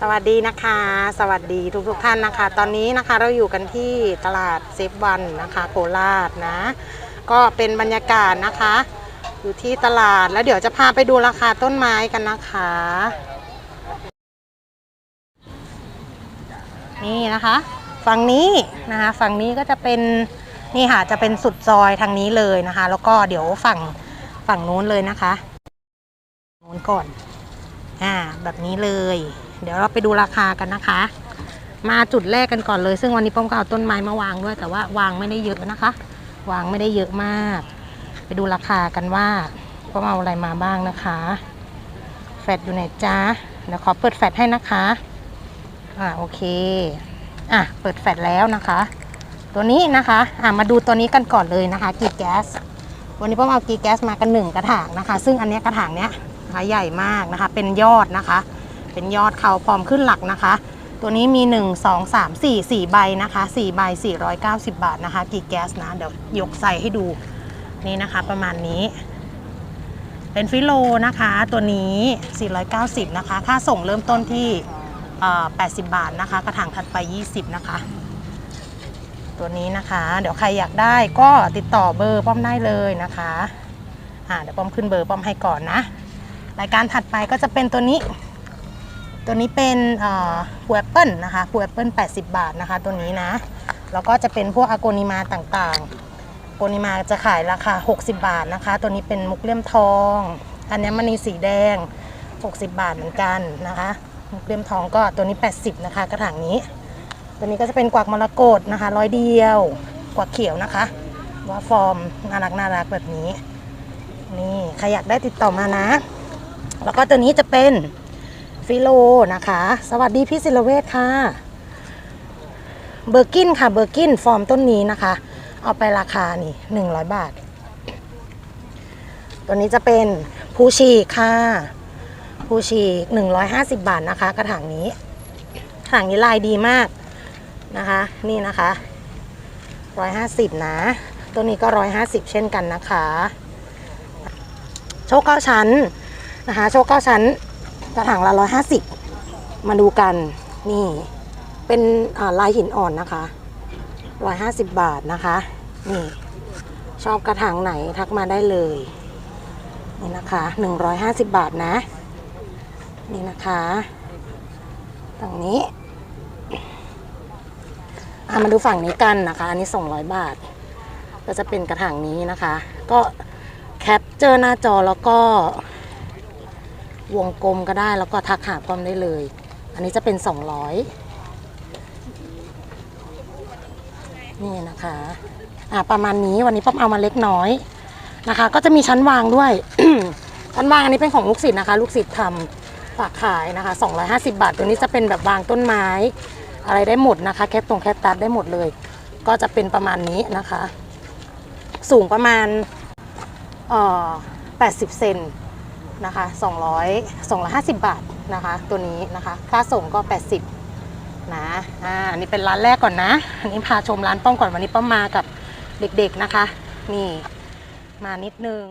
สวัสดีนะคะ สวัสดีทุกทุกๆท่านนะคะ ตอนนี้นะคะเราอยู่กันที่ตลาดเซฟวันนะคะ โคราชนะ ก็เป็นบรรยากาศนะคะ อยู่ที่ตลาดแล้วเดี๋ยวจะพาไปดูราคาต้นไม้กันนะคะ นี่นะคะ ฝั่งนี้นะคะ ฝั่งนี้ก็จะเป็นนี่ค่ะจะเป็นสุดซอยทางนี้เลยนะคะ แล้วก็เดี๋ยวฝั่งฝั่งนู้นเลยนะคะนู้นก่อน อ่า แบบนี้เลย เดี๋ยวเราไปดูราคากันนะคะ มาจุดแรกกันก่อนเลย ซึ่งวันนี้ป้อมก็เอาต้นไม้มาวางด้วย แต่ว่าวางไม่ได้เยอะนะคะ วางไม่ได้เยอะมาก ไปดูราคากันว่าป้อมเอาอะไรมาบ้างนะคะ แฟดอยู่ไหนจ้าเดี๋ยวขอเปิดแฟดให้นะคะ อ่าโอเค อะเปิดแฟลชแล้วนะคะ ตัวนี้นะคะ อะมาดูตัวนี้กันก่อนเลยนะคะกีแก๊ส วันนี้พ่อเอากีแก๊สมากันหนึ่งกระถางนะคะ ซึ่งอันนี้กระถางเนี้ยนะคะใหญ่มากนะคะ เป็นยอดนะคะ เป็นยอดเขาพร้อมขึ้นหลักนะคะ ตัวนี้มี 1 2 3 4 4 ใบนะคะ4ใบ490 บาทนะคะกีแก๊สนะ เดี๋ยวยกใส่ให้ดูนี่นะคะ ประมาณนี้ เป็นฟิโลนะคะ ตัวนี้ 490 นะคะ ค่าส่งเริ่มต้นที่80 บาทนะคะ กระถางถัดไป 20 นะคะ ตัวนี้นะคะ เดี๋ยวใครอยากได้ก็ติดต่อเบอร์ป้อมได้เลยนะคะอ่าเดี๋ยวป้อมขึ้นเบอร์ป้อมให้ก่อนนะ รายการถัดไปก็จะเป็นตัวนี้ ตัวนี้เป็นฟูแอปเปิลนะคะฟูแอปเปิล80 บาทนะคะ ตัวนี้นะ แล้วก็จะเป็นพวกอโกนิมาต่างๆโกนิมาจะขายราคา 60 บาทนะคะ ตัวนี้เป็นมุกเลี่ยมทอง อันนี้มันนีสีแดง 60 บาทเหมือนกันนะคะ มุกเลี่ยมทองก็ตัวนี้ 80 นะคะ กระถางนี้ ตัวนี้ก็จะเป็นกวักมรกตนะคะ ร้อยเดียว กวักเขียวนะคะ ว่าฟอร์มน่ารักน่ารักแบบนี้ นี่ใครอยากได้ติดต่อมานะ แล้วก็ตัวนี้จะเป็น ฟิโลนะคะ สวัสดีพี่ศิลเวชค่ะ เบอร์กินค่ะ เบอร์กินฟอร์มต้นนี้นะคะ เอาไปราคานี่100บาท ตัวนี้จะเป็นภูชีค่ะภูชี150บาทนะคะ กระถางนี้กระถางนี้ลายดีมากนะคะ นี่นะคะ150นะ ตัวนี้ก็150เช่นกันนะคะ โชคเก้าชั้นนะคะ โชคเก้าชั้น กระถางละ150มาดูกันนี่ เป็นลายหินอ่อนนะคะ150บบาทนะคะ นี่ ชอบกระถางไหนทักมาได้เลย นี่นะคะ150บบาทนะ นี่นะคะตรงนี้อะมาดูฝั่งนี้กันนะคะ อันนี้200 บาท ก็จะเป็นกระถางนี้นะคะ ก็แคปเจอร์หน้าจอแล้วก็ วงกลมก็ได้แล้วก็ทักหาพร้อมได้เลย อันนี้จะเป็น 200 นี่นะคะอ่าประมาณนี้วันนี้ป้อมเอามาเล็กน้อยนะคะ ก็จะมีชั้นวางด้วย ชั้นวางอันนี้เป็นของลูกศิษย์นะคะ ลูกศิษย์ทำฝากขายนะคะ 250 บาท ตัวนี้จะเป็นแบบวางต้นไม้ อะไรได้หมดนะคะ แคปตรงแคปตัดได้หมดเลย ก็จะเป็นประมาณนี้นะคะ สูงประมาณเอ่อ80 เซน นะคะ200 250 บาทนะคะ ตัวนี้นะคะ ค่าส่งก็ 80นะอ่าอันนี้เป็นร้านแรกก่อนนะ อันนี้พาชมร้านป้อมก่อนวันนี้ป้อมมากับเด็กๆนะคะ นี่มานิดนึง